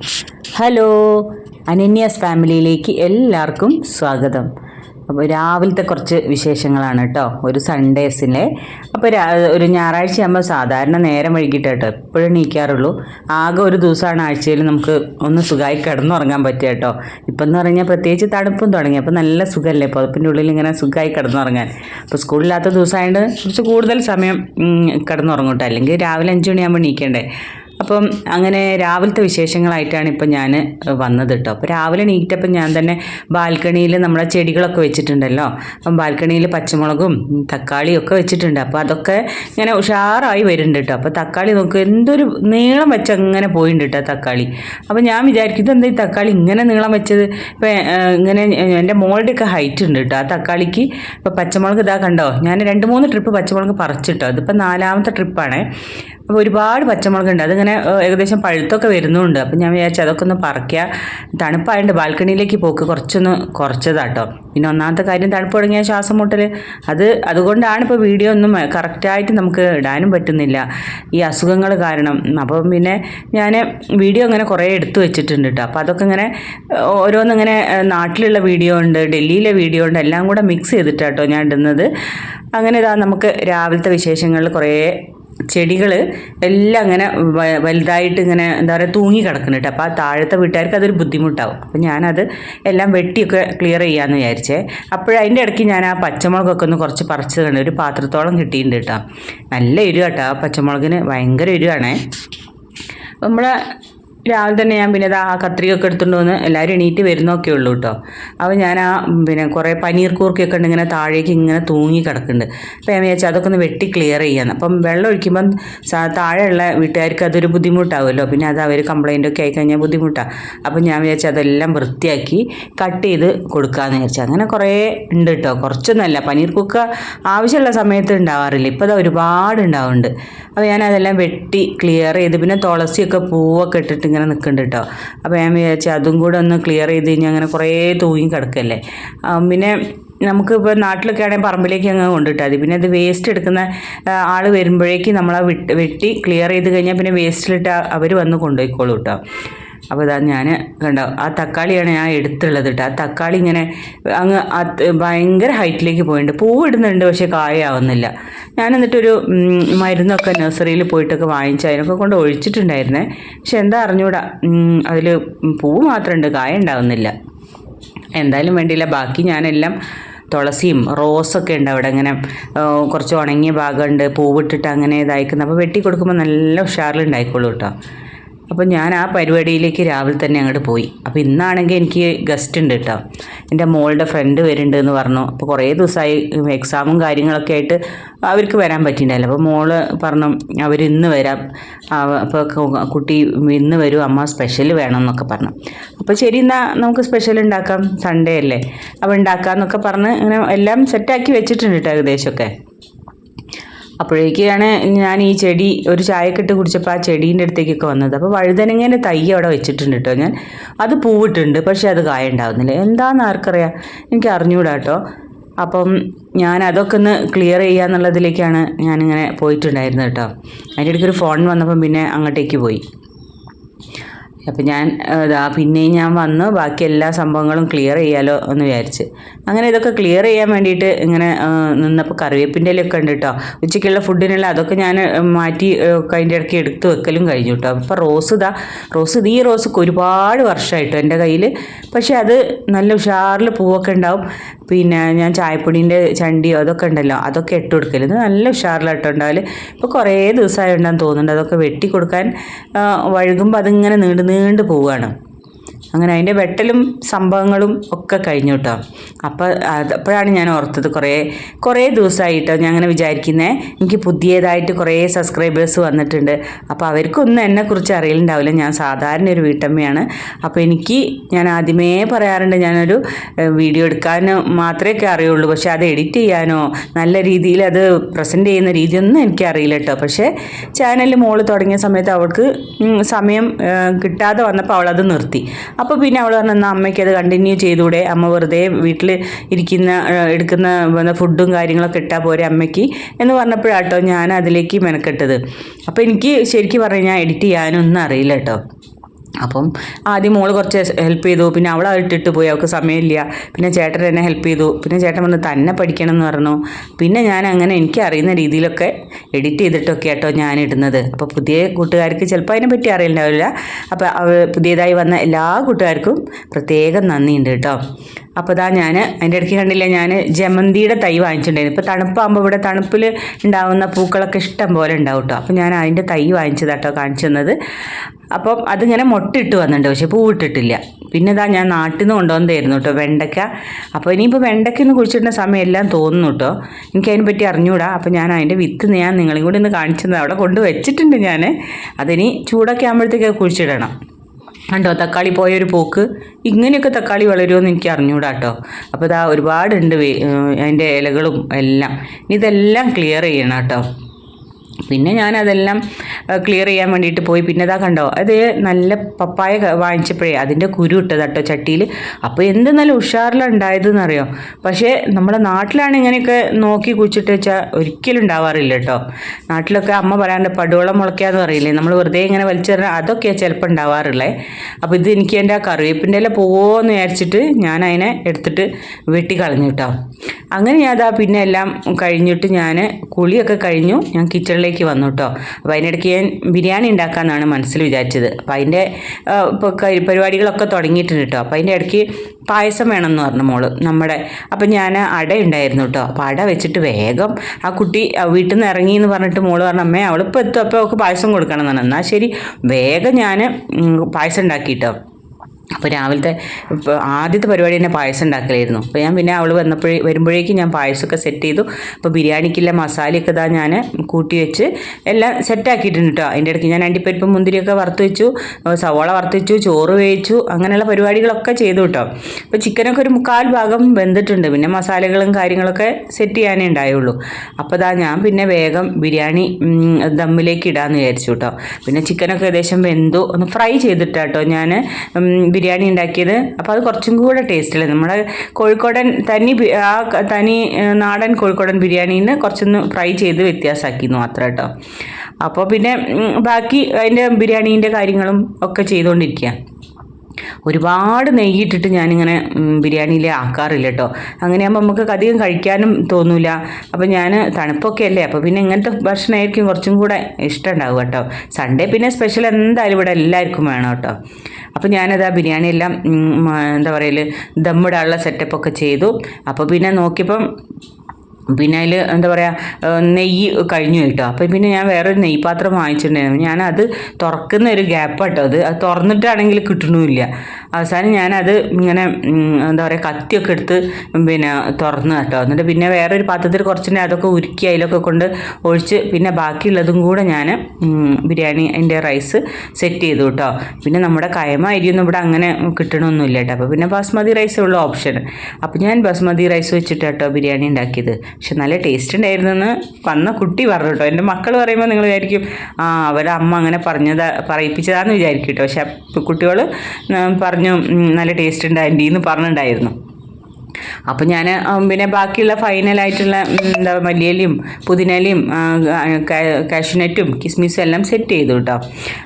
Hello അനന്യാസ് ഫാമിലിയിലേക്ക് എല്ലാവർക്കും സ്വാഗതം. അപ്പോൾ രാവിലത്തെ കുറച്ച് വിശേഷങ്ങളാണ് കേട്ടോ. ഒരു സൺഡേസിലെ അപ്പോൾ ഒരു ഞായറാഴ്ച ആകുമ്പോൾ സാധാരണ നേരം വൈകിട്ട് കേട്ടോ. എപ്പോഴും നീക്കാറുള്ളൂ ആകെ ഒരു ദിവസമാണ് ആഴ്ചയിൽ നമുക്ക് ഒന്ന് സുഖമായി കിടന്നുറങ്ങാൻ പറ്റുക കേട്ടോ. ഇപ്പം എന്ന് പറഞ്ഞാൽ പ്രത്യേകിച്ച് തണുപ്പും തുടങ്ങി. അപ്പോൾ നല്ല സുഖമല്ലേ? പുതപ്പിന്റെ ഉള്ളിൽ ഇങ്ങനെ സുഖമായി കിടന്നുറങ്ങാൻ. അപ്പോൾ സ്കൂളില്ലാത്ത ദിവസമായതുകൊണ്ട് കുറച്ച് കൂടുതൽ സമയം ഉം, കിടന്നുറങ്ങും കേട്ടോ. അല്ലെങ്കിൽ രാവിലെ അഞ്ച് മണിയാകുമ്പോൾ എണീക്കണ്ടേ. അപ്പം അങ്ങനെ രാവിലത്തെ വിശേഷങ്ങളായിട്ടാണ് ഇപ്പം ഞാൻ വന്നത് കേട്ടോ അപ്പോൾ രാവിലെ നീറ്റപ്പം ഞാൻ തന്നെ ബാൽക്കണിയിൽ നമ്മളെ ചെടികളൊക്കെ വെച്ചിട്ടുണ്ടല്ലോ. അപ്പം ബാൽക്കണിയിൽ പച്ചമുളകും തക്കാളിയും ഒക്കെ വെച്ചിട്ടുണ്ട്. അപ്പോൾ അതൊക്കെ ഇങ്ങനെ ഉഷാറായി വരുന്നുണ്ട് കേട്ടോ അപ്പോൾ തക്കാളി നോക്ക് എന്തൊരു നീളം വെച്ച് അങ്ങനെ പോയിട്ടുണ്ട് കേട്ടോ തക്കാളി. അപ്പോൾ ഞാൻ വിചാരിക്കും ഇതെന്താ ഈ തക്കാളി ഇങ്ങനെ നീളം വെച്ചത്? ഇപ്പം ഇങ്ങനെ എന്റെ മോളുടെയൊക്കെ ഹൈറ്റ് ഉണ്ട് കേട്ടോ ആ തക്കാളിക്ക് ഇപ്പോൾ പച്ചമുളക് ഇതാ കണ്ടോ? ഞാൻ രണ്ട് മൂന്ന് ട്രിപ്പ് പച്ചമുളക് പറിച്ചിട്ടോ. അതിപ്പോൾ നാലാമത്തെ ട്രിപ്പാണ്. അപ്പോൾ ഒരുപാട് പച്ചമുളക് ഉണ്ട് അതിങ്ങനെ ഏഹ്, ഏകദേശം പഴുത്തൊക്കെ വരുന്നുണ്ട്. അപ്പം ഞാൻ വിചാരിച്ചു അതൊക്കെ ഒന്ന് പറിക്കുക തണുപ്പായതുകൊണ്ട് ബാൽക്കണിയിലേക്ക് പോക്ക് കുറച്ചൊന്ന് കുറച്ചതാട്ടോ. പിന്നെ ഒന്നാമത്തെ കാര്യം തണുപ്പ് തുടങ്ങിയ ശ്വാസം മുട്ടൽ അത് അതുകൊണ്ടാണ് ഇപ്പോൾ വീഡിയോ ഒന്നും കറക്റ്റായിട്ട് നമുക്ക് ഇടാനും പറ്റുന്നില്ല. ഈ അസുഖങ്ങൾ കാരണം. അപ്പം പിന്നെ ഞാൻ വീഡിയോ അങ്ങനെ കുറേ എടുത്തു വെച്ചിട്ടുണ്ട് കേട്ടോ അപ്പോൾ അതൊക്കെ ഇങ്ങനെ ഓരോന്നിങ്ങനെ നാട്ടിലുള്ള വീഡിയോ ഉണ്ട് ഡൽഹിയിലെ വീഡിയോ ഉണ്ട് എല്ലാം കൂടെ മിക്സ് ചെയ്തിട്ടാട്ടോ ഞാൻ ഇടുന്നത്. അങ്ങനെ ഇതാ നമുക്ക് രാവിലത്തെ വിശേഷങ്ങളിൽ കുറേ ചെടികൾ എല്ലാം അങ്ങനെ വലുതായിട്ട് ഇങ്ങനെ എന്താ പറയുക തൂങ്ങി കിടക്കുന്നുണ്ട്. അപ്പോൾ ആ താഴത്തെ വീട്ടുകാർക്ക് അതൊരു ബുദ്ധിമുട്ടാവും. അപ്പോൾ ഞാനത് എല്ലാം വെട്ടിയൊക്കെ ക്ലിയർ ചെയ്യാമെന്ന് വിചാരിച്ചേ. അപ്പോഴതിന്റെ ഇടയ്ക്ക് ഞാൻ ആ പച്ചമുളകൊക്കെ ഒന്ന് കുറച്ച് പറിച്ച് കണ്ട്. ഒരു പാത്രത്തോളം കിട്ടിയിട്ടുണ്ട് കേട്ടോ. നല്ല എരിവ് ആ പച്ചമുളകിന് ഭയങ്കര എരിവാണേ. നമ്മളെ രാവിലെ തന്നെ ഞാൻ പിന്നെ ആ കത്രികയൊക്കെ എടുത്തുകൊണ്ട് വന്ന് എല്ലാവരും എണീറ്റ് വരുന്നൊക്കെ ഉള്ളൂ കേട്ടോ അപ്പോൾ ഞാൻ ആ പിന്നെ കുറേ പനീർ കൂർക്കയൊക്കെ ഉണ്ട് ഇങ്ങനെ താഴേക്ക് ഇങ്ങനെ തൂങ്ങി കിടക്കുന്നുണ്ട് അപ്പോൾ ഞാൻ വിചാരിച്ചു അതൊക്കെ ഒന്ന് വെട്ടി ക്ലിയർ ചെയ്യാന്ന്. അപ്പം വെള്ളം ഒഴിക്കുമ്പം താഴെയുള്ള വീട്ടുകാർക്ക് അതൊരു ബുദ്ധിമുട്ടാവുമല്ലോ പിന്നെ അത് അവർ കംപ്ലൈന്റ് ഒക്കെ ആയിക്കഴിഞ്ഞാൽ ബുദ്ധിമുട്ടാണ് അപ്പം ഞാൻ വിചാരിച്ചു അതെല്ലാം വൃത്തിയാക്കി കട്ട് ചെയ്ത് കൊടുക്കാമെന്ന് വിചാരിച്ചു. അങ്ങനെ കുറേ ഉണ്ട് കേട്ടോ കുറച്ചൊന്നുമല്ല. പനീർ കുക്ക ആവശ്യമുള്ള സമയത്ത് ഉണ്ടാവാറില്ല. ഇപ്പോൾ അത് ഒരുപാട് ഉണ്ടാവുന്നുണ്ട്. അപ്പോൾ ഞാൻ അതെല്ലാം വെട്ടി ക്ലിയർ ചെയ്ത് പിന്നെ തുളസിയൊക്കെ പൂവൊക്കെ ഇട്ടിട്ട് ഇങ്ങനെ നിൽക്കുന്നുണ്ട് കേട്ടോ. അപ്പോൾ ഞാൻ വിചാരിച്ചു അതും കൂടെ ഒന്ന് ക്ലിയർ ചെയ്ത് കഴിഞ്ഞാൽ അങ്ങനെ കുറേ തൂങ്ങി കിടക്കല്ലേ. പിന്നെ നമുക്ക് ഇപ്പോൾ നാട്ടിലൊക്കെ ആണെങ്കിൽ പറമ്പിലേക്ക് അങ്ങ് കൊണ്ടിട്ടാൽ മതി. പിന്നെ അത് വേസ്റ്റ് എടുക്കുന്ന ആൾ വരുമ്പോഴേക്കും നമ്മൾ ആ വെട്ടി ക്ലിയർ ചെയ്ത് കഴിഞ്ഞാൽ പിന്നെ വേസ്റ്റിലിട്ട് അവർ വന്ന് കൊണ്ടുപോയിക്കോളൂ കേട്ടോ. അപ്പോൾ ഇതാ ഞാൻ കണ്ടോ ആ തക്കാളിയാണ് ഞാൻ എടുത്തുള്ളത് കേട്ടോ. ആ തക്കാളി ഇങ്ങനെ അങ്ങ് ഭയങ്കര ഹൈറ്റിലേക്ക് പോയിട്ടുണ്ട്. പൂവ് ഇടുന്നുണ്ട് പക്ഷേ കായാവുന്നില്ല. ഞാൻ എന്നിട്ടൊരു മരുന്നൊക്കെ നഴ്സറിയിൽ പോയിട്ടൊക്കെ വാങ്ങിച്ച് അതിനൊക്കെ കൊണ്ട് ഒഴിച്ചിട്ടുണ്ടായിരുന്നേ. പക്ഷെ എന്താ അറിഞ്ഞൂടാ അതിൽ പൂവ് മാത്രമുണ്ട് കായ ഉണ്ടാവുന്നില്ല. എന്തായാലും വേണ്ടിയില്ല. ബാക്കി ഞാനെല്ലാം തുളസിയും റോസൊക്കെ ഉണ്ട് അവിടെ ഇങ്ങനെ കുറച്ച് ഉണങ്ങിയ ഭാഗമുണ്ട്. പൂവിട്ടിട്ട് അങ്ങനെ ഇതായിക്കുന്നത് അപ്പോൾ വെട്ടി കൊടുക്കുമ്പോൾ നല്ല ഉഷാറിലുണ്ടായിക്കോളൂ കേട്ടോ. അപ്പോൾ ഞാൻ ആ പരിപാടിയിലേക്ക് രാവിലെ തന്നെ അങ്ങോട്ട് പോയി. അപ്പോൾ ഇന്നാണെങ്കിൽ എനിക്ക് ഗസ്റ്റ് ഉണ്ട് കേട്ടോ എന്റെ മോളുടെ ഫ്രണ്ട് വരുന്നുണ്ട് എന്ന് പറഞ്ഞു. അപ്പോൾ കുറേ ദിവസമായി എക്സാമും കാര്യങ്ങളൊക്കെ ആയിട്ട് അവർക്ക് വരാൻ പറ്റിയിട്ടുണ്ടായില്ല അപ്പോൾ മോൾ പറഞ്ഞു അവർ ഇന്ന് വരാം. അപ്പോൾ കുട്ടി ഇന്ന് വരും അമ്മ സ്പെഷ്യൽ വേണം എന്നൊക്കെ പറഞ്ഞു. അപ്പോൾ ശരി എന്നാൽ നമുക്ക് സ്പെഷ്യൽ ഉണ്ടാക്കാം. സൺഡേ അല്ലേ? അപ്പോൾ ഉണ്ടാക്കാം എന്നൊക്കെ പറഞ്ഞ് ഇങ്ങനെ എല്ലാം സെറ്റാക്കി വെച്ചിട്ടുണ്ട് കേട്ടോ ഏകദേശമൊക്കെ അപ്പോഴേക്കാണ് ഞാൻ ഈ ചെടി ഒരു ചായക്കെട്ട് കുടിച്ചപ്പോൾ ആ ചെടീന്റെ അടുത്തേക്കൊക്കെ വന്നത്. അപ്പോൾ വഴുതനങ്ങേന്റെ തൈ അവിടെ വെച്ചിട്ടുണ്ട് കേട്ടോ ഞാൻ. അത് പൂവിട്ടുണ്ട് പക്ഷേ അത് കായ ഉണ്ടാവുന്നില്ല. എന്താണെന്ന് ആർക്കറിയാം? എനിക്ക് അറിഞ്ഞുകൂടാ കേട്ടോ. അപ്പം ഞാൻ അതൊക്കെ ഒന്ന് ക്ലിയർ ചെയ്യാന്നുള്ളതിലേക്കാണ് ഞാനിങ്ങനെ പോയിട്ടുണ്ടായിരുന്നത് കേട്ടോ. അതിന്റെ ഇടയ്ക്ക് ഒരു ഫോൺ വന്നപ്പം പിന്നെ അങ്ങോട്ടേക്ക് പോയി. അപ്പം ഞാൻ ഇതാ പിന്നെയും ഞാൻ വന്ന്. ബാക്കി എല്ലാ സംഭവങ്ങളും ക്ലിയർ ചെയ്യാലോ എന്ന് വിചാരിച്ച്. അങ്ങനെ ഇതൊക്കെ ക്ലിയർ ചെയ്യാൻ വേണ്ടിയിട്ട് ഇങ്ങനെ നിന്നപ്പോൾ കറിവേപ്പിന്റെ ഇലയൊക്കെ ഉണ്ട് കേട്ടോ ഉച്ചയ്ക്കുള്ള ഫുഡിനുള്ള അതൊക്കെ ഞാൻ മാറ്റി അതിന്റെ ഇടയ്ക്ക് എടുത്ത് വെക്കലും കഴിഞ്ഞു കേട്ടോ അപ്പോൾ റോസ് ഇതാ റോസ് ഈ റോസ് ഒരുപാട് വർഷമായിട്ടോ എന്റെ കയ്യിൽ പക്ഷേ അത് നല്ല ഉഷാറിൽ പൂവൊക്കെ ഉണ്ടാവും. പിന്നെ ഞാൻ ചായപ്പൊടീന്റെ ചണ്ടിയോ അതൊക്കെ ഉണ്ടല്ലോ അതൊക്കെ ഇട്ട് കൊടുക്കൽ. ഇത് നല്ല ഉഷാറിലായിട്ട് ഉണ്ടാവില്ല ഇപ്പോൾ കുറേ ദിവസമായി ഉണ്ടാകാൻ തോന്നുന്നുണ്ട് അതൊക്കെ വെട്ടി കൊടുക്കാൻ. വഴുകുമ്പോൾ അതിങ്ങനെ നീണ്ട് നീണ്ട് പോവുകയാണ് അങ്ങനെ അതിന്റെ വെട്ടലും സംഭവങ്ങളും ഒക്കെ കഴിഞ്ഞു കേട്ടോ. അപ്പോൾ അപ്പോഴാണ് ഞാൻ ഓർത്തത് കുറേ കുറേ ദിവസമായിട്ടോ ഞാൻ അങ്ങനെ വിചാരിക്കുന്നത് എനിക്ക് പുതിയതായിട്ട് കുറേ സബ്സ്ക്രൈബേഴ്സ് വന്നിട്ടുണ്ട്. അപ്പോൾ അവർക്കൊന്നും എന്നെക്കുറിച്ച് അറിയലുണ്ടാവില്ല. ഞാൻ സാധാരണ ഒരു വീട്ടമ്മയാണ്. അപ്പോൾ എനിക്ക് ഞാൻ ആദ്യമേ പറയാറുണ്ട് ഞാനൊരു വീഡിയോ എടുക്കാൻ മാത്രമേ അറിയുള്ളൂ. പക്ഷേ അത് എഡിറ്റ് ചെയ്യാനോ നല്ല രീതിയിൽ അത് പ്രസന്റ് ചെയ്യുന്ന രീതിയൊന്നും എനിക്കറിയില്ല കേട്ടോ. പക്ഷേ ചാനൽ മോൾ തുടങ്ങിയ സമയത്ത് അവൾക്ക് സമയം കിട്ടാതെ വന്നപ്പോൾ അവളത് നിർത്തി. അപ്പോൾ പിന്നെ അവൾ പറഞ്ഞു എന്നാൽ അമ്മയ്ക്ക് അത് കണ്ടിന്യൂ ചെയ്തുകൂടെ? അമ്മ വെറുതെ വീട്ടിൽ ഇരിക്കുന്ന എടുക്കുന്ന ഫുഡും കാര്യങ്ങളൊക്കെ ഇട്ടാൽ പോരെ അമ്മയ്ക്ക്? എന്ന് പറഞ്ഞപ്പോഴാട്ടോ ഞാൻ അതിലേക്ക് മെനക്കെട്ടത്. അപ്പോൾ എനിക്ക് ശരിക്കും പറഞ്ഞു ഞാൻ എഡിറ്റ് ചെയ്യാനൊന്നും അറിയില്ല കേട്ടോ അപ്പം ആദ്യം മോൾ കുറച്ച് ഹെൽപ്പ് ചെയ്തു. പിന്നെ അവൾ ഇട്ടിട്ട് പോയി. അവൾക്ക് സമയമില്ല. പിന്നെ ചേട്ടൻ എന്നെ ഹെൽപ്പ് ചെയ്തു. പിന്നെ ചേട്ടൻ വന്ന് തന്നെ പഠിക്കണം എന്ന് പറഞ്ഞു. പിന്നെ ഞാൻ അങ്ങനെ എനിക്ക് അറിയുന്ന രീതിയിലൊക്കെ എഡിറ്റ് ചെയ്തിട്ടൊക്കെ ആട്ടോ ഞാൻ ഇടുന്നത്. അപ്പോൾ പുതിയ കൂട്ടുകാർക്ക് ചിലപ്പോൾ അതിനെപ്പറ്റി അറിയില്ലാവില്ല അപ്പോൾ പുതിയതായി വന്ന എല്ലാ കൂട്ടുകാർക്കും പ്രത്യേകം നന്ദിയുണ്ട് കേട്ടോ. അപ്പോൾ ഇതാ ഞാൻ അതിന്റെ ഇടയ്ക്ക് കണ്ടില്ല ഞാൻ ജമന്തിയുടെ തൈ വാങ്ങിച്ചിട്ടുണ്ടായിരുന്നു. ഇപ്പോൾ തണുപ്പാകുമ്പോൾ ഇവിടെ തണുപ്പിൽ ഉണ്ടാകുന്ന പൂക്കളൊക്കെ ഇഷ്ടം പോലെ ഉണ്ടാവും കേട്ടോ അപ്പോൾ ഞാൻ അതിന്റെ തൈ വാങ്ങിച്ചതാട്ടോ കാണിച്ചു തന്നത്. അപ്പം അതിങ്ങനെ മൊട്ടിട്ട് വന്നിട്ടുണ്ട് പക്ഷേ പൂവിട്ടിട്ടില്ല. പിന്നെ ഇതാ ഞാൻ നാട്ടിൽ നിന്ന് കൊണ്ടുവന്നതായിരുന്നു കേട്ടോ വെണ്ടയ്ക്ക. അപ്പോൾ ഇനിയിപ്പോൾ വെണ്ടയ്ക്കൊന്ന് കുഴിച്ചിടുന്ന സമയമെല്ലാം തോന്നുന്നു കേട്ടോ എനിക്ക് അതിനെ പറ്റി അറിഞ്ഞൂടാ. അപ്പോൾ ഞാൻ അതിന്റെ വിത്ത് ഞാൻ നിങ്ങളെയും കൂടി ഒന്ന് കാണിച്ചത് അവിടെ കൊണ്ട് വെച്ചിട്ടുണ്ട് ഞാൻ അതിനി ചൂടൊക്കെ ആകുമ്പോഴത്തേക്ക് കുഴിച്ചിടണം. കണ്ടോ? തക്കാളി പോയൊരു പോക്ക്. ഇങ്ങനെയൊക്കെ തക്കാളി വളരുമെന്ന് എനിക്ക് അറിഞ്ഞൂടാ കേട്ടോ അപ്പോൾ ഇതാ ഒരുപാടുണ്ട് അതിന്റെ ഇലകളും എല്ലാം. ഇതെല്ലാം ക്ലിയർ ചെയ്യണം കേട്ടോ പിന്നെ ഞാൻ അതെല്ലാം ക്ലിയർ ചെയ്യാൻ വേണ്ടിയിട്ട് പോയി. പിന്നെ ഇതാ കണ്ടോ അത് നല്ല പപ്പായ വാങ്ങിച്ചപ്പോഴേ അതിന്റെ കുരു ഇട്ടത് കേട്ടോ ചട്ടിയിൽ. അപ്പോൾ എന്ത് നല്ല അറിയോ പക്ഷേ നമ്മുടെ നാട്ടിലാണ് ഇങ്ങനെയൊക്കെ നോക്കി കുഴിച്ചിട്ട് വെച്ചാൽ ഒരിക്കലും ഉണ്ടാവാറില്ല കേട്ടോ. നാട്ടിലൊക്കെ അമ്മ പറയാണ്ട് പടുവളം മുളയ്ക്കാന്ന് പറയില്ലേ? നമ്മൾ വെറുതെ ഇങ്ങനെ വലിച്ചെറിഞ്ഞാൽ അതൊക്കെയാണ് ചിലപ്പോൾ ഉണ്ടാവാറുള്ളത് അപ്പോൾ ഇത് എനിക്ക് എന്റെ ആ കറിവേപ്പിന്റെ ഇല പോവോന്ന് വിചാരിച്ചിട്ട് ഞാൻ അതിനെ എടുത്തിട്ട് വെട്ടി കളഞ്ഞു കേട്ടോ. അങ്ങനെ ഞാൻ അതാ പിന്നെ എല്ലാം കഴിഞ്ഞിട്ട് ഞാൻ കുളിയൊക്കെ കഴിഞ്ഞു. ഞാൻ കിച്ചണിലേക്ക് വന്നു കേട്ടോ അപ്പോൾ അതിനിടയ്ക്ക് ഞാൻ ബിരിയാണി ഉണ്ടാക്കാമെന്നാണ് മനസ്സിൽ വിചാരിച്ചത്. അപ്പോൾ അതിന്റെ ഇപ്പോൾ പരിപാടികളൊക്കെ തുടങ്ങിയിട്ടുണ്ട് കേട്ടോ. അപ്പോൾ അതിന്റെ ഇടയ്ക്ക് പായസം വേണമെന്ന് പറഞ്ഞു മോൾ നമ്മുടെ. അപ്പം ഞാൻ അട ഉണ്ടായിരുന്നു കേട്ടോ. അപ്പോൾ അട വെച്ചിട്ട് വേഗം ആ കുട്ടി വീട്ടിൽ നിന്ന് ഇറങ്ങി എന്ന് പറഞ്ഞിട്ട് മോൾ പറഞ്ഞു അമ്മേ അവളിപ്പോൾ എത്തും. അപ്പോൾ അവൾക്ക് പായസം കൊടുക്കണം എന്നാണ്. എന്നാൽ ശരി. വേഗം ഞാൻ പായസം ഉണ്ടാക്കി കേട്ടോ അപ്പോൾ രാവിലത്തെ ഇപ്പോൾ ആദ്യത്തെ പരിപാടി തന്നെ പായസം ഉണ്ടാക്കലായിരുന്നു. അപ്പോൾ ഞാൻ പിന്നെ അവൾ വന്നപ്പോഴേ വരുമ്പോഴേക്കും ഞാൻ പായസമൊക്കെ സെറ്റ് ചെയ്തു. അപ്പോൾ ബിരിയാണിക്കുള്ള മസാലയൊക്കെ ഇതാ ഞാൻ കൂട്ടി വെച്ച് എല്ലാം സെറ്റാക്കിയിട്ടുണ്ട് കേട്ടോ അതിന്റെ ഇടയ്ക്ക് ഞാൻ അണ്ടിപ്പരിപ്പ് മുന്തിരിയൊക്കെ വറുത്ത് വെച്ചു. സവോള വറുത്ത് വെച്ചു ചോറ് വേവിച്ചു അങ്ങനെയുള്ള പരിപാടികളൊക്കെ ചെയ്തു കേട്ടോ അപ്പോൾ ചിക്കനൊക്കെ ഒരു മുക്കാൽ ഭാഗം വെന്തിട്ടുണ്ട്. പിന്നെ മസാലകളും കാര്യങ്ങളൊക്കെ സെറ്റ് ചെയ്യാനേ ഉണ്ടായുള്ളൂ. അപ്പോൾ ഇതാ ഞാൻ പിന്നെ വേഗം ബിരിയാണി ദമ്മിലേക്ക് ഇടാമെന്ന് വിചാരിച്ചു കേട്ടോ പിന്നെ ചിക്കനൊക്കെ ഏകദേശം വെന്തു. ഒന്ന് ഫ്രൈ ചെയ്തിട്ടാട്ടോ ഞാൻ ബിരിയാണി ഉണ്ടാക്കിയത്. അപ്പോൾ അത് കുറച്ചും കൂടെ ടേസ്റ്റില്ല നമ്മുടെ കോഴിക്കോടൻ തനി ആ തനി നാടൻ കോഴിക്കോടൻ ബിരിയാണീന്ന് കുറച്ചൊന്ന് ഫ്രൈ ചെയ്ത് വ്യത്യാസമാക്കിയിരുന്നു മാത്രം കേട്ടോ അപ്പോൾ പിന്നെ ബാക്കി അതിന്റെ ബിരിയാണീന്റെ കാര്യങ്ങളും ഒക്കെ ചെയ്തുകൊണ്ടിരിക്കുക ഒരുപാട് നെയ്യിട്ടിട്ട് ഞാനിങ്ങനെ ബിരിയാണിയിൽ ആക്കാറില്ല കേട്ടോ അങ്ങനെയാകുമ്പോൾ നമുക്ക് അധികം കഴിക്കാനും തോന്നൂല. അപ്പോൾ ഞാൻ തണുപ്പൊക്കെ അല്ലേ അപ്പോൾ പിന്നെ ഇങ്ങനത്തെ ഭക്ഷണമായിരിക്കും കുറച്ചും കൂടെ ഇഷ്ടം ഉണ്ടാവും കേട്ടോ സൺഡേ പിന്നെ സ്പെഷ്യൽ എന്തായാലും ഇവിടെ എല്ലാവർക്കും വേണം കേട്ടോ അപ്പോൾ ഞാനത് ആ ബിരിയാണി എല്ലാം എന്താ പറയൽ ദമ്മിടാനുള്ള സെറ്റപ്പൊക്കെ ചെയ്തു. അപ്പോൾ പിന്നെ നോക്കിയപ്പം പിന്നെ അതിൽ എന്താ പറയുക നെയ്യ് കഴിഞ്ഞു കേട്ടോ. അപ്പം പിന്നെ ഞാൻ വേറൊരു നെയ്പാത്രം വാങ്ങിച്ചിട്ടുണ്ടായിരുന്നു. ഞാനത് തുറക്കുന്ന ഒരു ഗ്യാപ്പ് കേട്ടോ അത്. അത് തുറന്നിട്ടാണെങ്കിൽ കിട്ടണമില്ല. അവസാനം ഞാനത് ഇങ്ങനെ എന്താ പറയുക കത്തിയൊക്കെ എടുത്ത് പിന്നെ തുറന്ന് കേട്ടോ. എന്നിട്ട് പിന്നെ വേറൊരു പാത്രത്തിൽ കുറച്ചിട്ട് അതൊക്കെ ഉരുക്കി അതിലൊക്കെ കൊണ്ട് ഒഴിച്ച് പിന്നെ ബാക്കിയുള്ളതും കൂടെ ഞാൻ ബിരിയാണി അതിന്റെ റൈസ് സെറ്റ് ചെയ്തു കേട്ടോ. പിന്നെ നമ്മുടെ കയമ അരിയൊന്നും ഇവിടെ അങ്ങനെ കിട്ടണമൊന്നുമില്ല കേട്ടോ. അപ്പോൾ പിന്നെ ബാസ്മതി റൈസേ ഉള്ള ഓപ്ഷൻ അപ്പോൾ ഞാൻ ബാസ്മതി റൈസ് വെച്ചിട്ട് കേട്ടോ ബിരിയാണി ഉണ്ടാക്കിയത്. പക്ഷെ നല്ല ടേസ്റ്റ് ഉണ്ടായിരുന്നെന്ന് വന്ന കുട്ടി പറഞ്ഞു കേട്ടോ എന്റെ മക്കൾ പറയുമ്പോൾ നിങ്ങൾ വിചാരിക്കും ആ അവരുടെ അമ്മ അങ്ങനെ പറഞ്ഞതാ പറയിപ്പിച്ചതാന്ന് വിചാരിക്കും കേട്ടോ പക്ഷെ കുട്ടികൾ പറഞ്ഞു നല്ല ടേസ്റ്റ് ഉണ്ട് ആന്റി എന്ന് പറഞ്ഞിട്ടുണ്ടായിരുന്നു. അപ്പം ഞാൻ പിന്നെ ബാക്കിയുള്ള ഫൈനലായിട്ടുള്ള എന്താ മല്ലിയിലയും പുതിനയിലയും കാഷ്യൂനറ്റും കിസ്മിസും എല്ലാം സെറ്റ് ചെയ്തു കേട്ടോ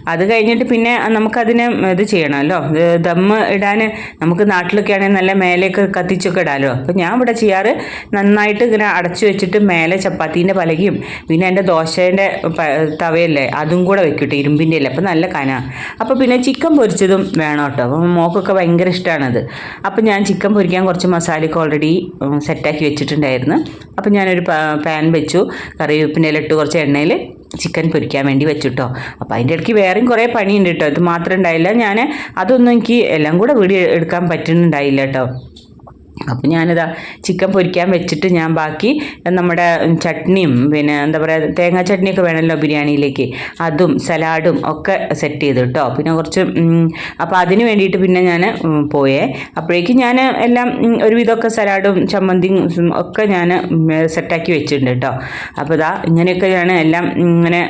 അത് കഴിഞ്ഞിട്ട് പിന്നെ നമുക്കതിന് ഇത് ചെയ്യണമല്ലോ. ദമ്മ് ഇടാൻ നമുക്ക് നാട്ടിലൊക്കെ ആണെങ്കിൽ നല്ല മേലേക്ക് കത്തിച്ചൊക്കെ ഇടാമല്ലോ അപ്പം ഞാൻ ഇവിടെ ചെയ്യാറ് നന്നായിട്ട് ഇങ്ങനെ അടച്ചു വെച്ചിട്ട് മേലെ ചപ്പാത്തീന്റെ പലകയും പിന്നെ എന്റെ ദോശേന്റെ തവയല്ലേ അതും കൂടെ വെക്കട്ടെ ഇരുമ്പിന്റെ അല്ലേ അപ്പം നല്ല കന. അപ്പോൾ പിന്നെ ചിക്കൻ പൊരിച്ചതും വേണം കേട്ടോ അപ്പം മോക്കൊക്കെ ഭയങ്കര ഇഷ്ടമാണത് അപ്പം ഞാൻ ചിക്കൻ പൊരിക്കാൻ കുറച്ച് മസാലയൊക്കെ ഓൾറെഡി സെറ്റാക്കി വെച്ചിട്ടുണ്ടായിരുന്നു. അപ്പം ഞാനൊരു പാൻ വെച്ചു. ഇട്ട് കുറച്ച് എണ്ണയിൽ ചിക്കൻ പൊരിക്കാൻ വേണ്ടി വെച്ചു കേട്ടോ അപ്പോൾ അതിന്റെ ഇടയ്ക്ക് വേറെയും കുറേ പണിയുണ്ട് കേട്ടോ ഇത് മാത്രം ഉണ്ടായില്ല. ഞാൻ അതൊന്നും എനിക്ക് എല്ലാം കൂടെ വീഡിയോ എടുക്കാൻ പറ്റുന്നുണ്ടായില്ല കേട്ടോ അപ്പോൾ ഞാനിതാ ചിക്കൻ പൊരിക്കാൻ വെച്ചിട്ട് ഞാൻ ബാക്കി നമ്മുടെ ചട്നിയും പിന്നെ എന്താ പറയുക തേങ്ങാ ചട്നിയൊക്കെ വേണമല്ലോ ബിരിയാണിയിലേക്ക്. അതും സലാഡും ഒക്കെ സെറ്റ് ചെയ്തു കേട്ടോ പിന്നെ കുറച്ച് അപ്പോൾ അതിന് വേണ്ടിയിട്ട് പിന്നെ ഞാൻ പോയേ. അപ്പോഴേക്കും ഞാൻ എല്ലാം ഒരുവിധമൊക്കെ സലാഡും ചമ്മന്തിയും ഒക്കെ ഞാൻ സെറ്റാക്കി വെച്ചിട്ടുണ്ട് കേട്ടോ അപ്പോൾ ഇതാ ഇങ്ങനെയൊക്കെ ഞാൻ എല്ലാം ഇങ്ങനെ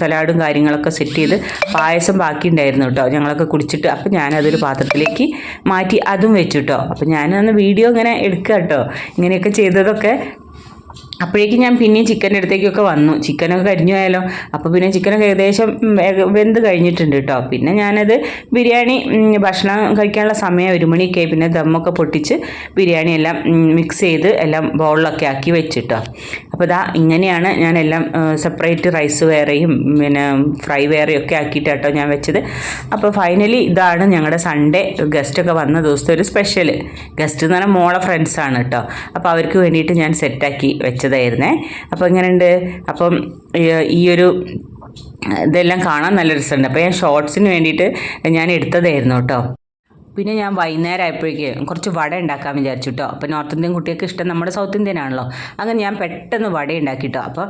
സലാഡും കാര്യങ്ങളൊക്കെ സെറ്റ് ചെയ്ത് പായസം ബാക്കി ഉണ്ടായിരുന്നു കേട്ടോ ഞങ്ങളൊക്കെ കുടിച്ചിട്ട് അപ്പോൾ ഞാനതൊരു പാത്രത്തിലേക്ക് മാറ്റി അതും വെച്ചു കേട്ടോ അപ്പോൾ ഞാനന്ന് വീഡിയോ ഇങ്ങനെ എടുക്കുക കേട്ടോ ഇങ്ങനെയൊക്കെ ചെയ്തതൊക്കെ അപ്പോഴേക്കും ഞാൻ പിന്നെയും ചിക്കന്റെ അടുത്തേക്കൊക്കെ വന്നു. ചിക്കനൊക്കെ കരിഞ്ഞു പോയാലോ? അപ്പോൾ പിന്നെ ചിക്കനൊക്കെ ഏകദേശം വെന്ത് കഴിഞ്ഞിട്ടുണ്ട് കേട്ടോ പിന്നെ ഞാനത് ബിരിയാണി ഭക്ഷണം കഴിക്കാനുള്ള സമയം ഒരു മണിയൊക്കെ. പിന്നെ ദമ്മൊക്കെ പൊട്ടിച്ച് ബിരിയാണി എല്ലാം മിക്സ് ചെയ്ത് എല്ലാം ബൗളിലൊക്കെ ആക്കി വെച്ചിട്ടോ അപ്പോൾ ഇതാ ഇങ്ങനെയാണ് ഞാൻ എല്ലാം സെപ്പറേറ്റ് റൈസ് വേറെയും പിന്നെ ഫ്രൈ വേറെയും ഒക്കെ ആക്കിയിട്ട് കേട്ടോ ഞാൻ വെച്ചത്. അപ്പോൾ ഫൈനലി ഇതാണ് ഞങ്ങളുടെ സൺഡേ ഗസ്റ്റൊക്കെ വന്ന ദിവസത്തെ ഒരു സ്പെഷ്യൽ ഗസ്റ്റ് എന്ന് പറഞ്ഞാൽ മോളെ ഫ്രണ്ട്സാണ് കേട്ടോ അപ്പോൾ അവർക്ക് വേണ്ടിയിട്ട് ഞാൻ സെറ്റാക്കി വെച്ചതായിരുന്നേ അപ്പോൾ എങ്ങനെയുണ്ട്? അപ്പം ഈ- ഒരു ഇതെല്ലാം കാണാൻ നല്ല രസമുണ്ട്. അപ്പോൾ ഞാൻ ഷോർട്സിന് വേണ്ടിയിട്ട് ഞാൻ എടുത്തതായിരുന്നു കേട്ടോ. പിന്നെ ഞാൻ വൈകുന്നേരം ആയപ്പോഴേക്ക് കുറച്ച് വട ഉണ്ടാക്കാൻ വിചാരിച്ചു കേട്ടോ അപ്പോൾ നോർത്ത് ഇന്ത്യൻ കുട്ടികൾക്ക് ഇഷ്ടം നമ്മുടെ സൗത്ത് ഇന്ത്യൻ ആണല്ലോ. അങ്ങനെ ഞാൻ പെട്ടെന്ന് വട ഉണ്ടാക്കിട്ടോ. അപ്പോൾ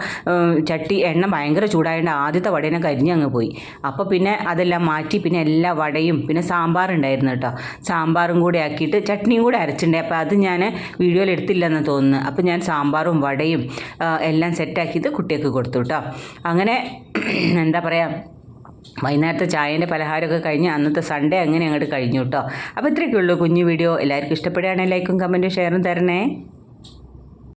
ചട്ടി എണ്ണ ഭയങ്കര ചൂടായതുകൊണ്ട് ആദ്യത്തെ വടേനെ കരിഞ്ഞ് അങ്ങ് പോയി. അപ്പോൾ പിന്നെ അതെല്ലാം മാറ്റി പിന്നെ എല്ലാ വടയും പിന്നെ സാമ്പാർ ഉണ്ടായിരുന്നു കേട്ടോ. സാമ്പാറും കൂടി ആക്കിയിട്ട് ചട്നിയും കൂടി അരച്ചിട്ടുണ്ടായി അപ്പോൾ അത് ഞാൻ വീഡിയോയിൽ എടുത്തില്ലെന്ന് തോന്നുന്നു. അപ്പോൾ ഞാൻ സാമ്പാറും വടയും എല്ലാം സെറ്റാക്കിയിട്ട് കുട്ടികൾക്ക് കൊടുത്തു കേട്ടോ. അങ്ങനെ എന്താ പറയുക വൈകുന്നേരത്തെ ചായേന്റെ പലഹാരമൊക്കെ കഴിഞ്ഞ് അന്നത്തെ സൺഡേ അങ്ങനെ അങ്ങോട്ട് കഴിഞ്ഞു കേട്ടോ അപ്പോൾ ഇത്രയൊക്കെ ഉള്ളൂ കുഞ്ഞു വീഡിയോ. എല്ലാവർക്കും ഇഷ്ടപ്പെടുകയാണെങ്കിൽ ലൈക്കും കമന്റും ഷെയറും തരണേ.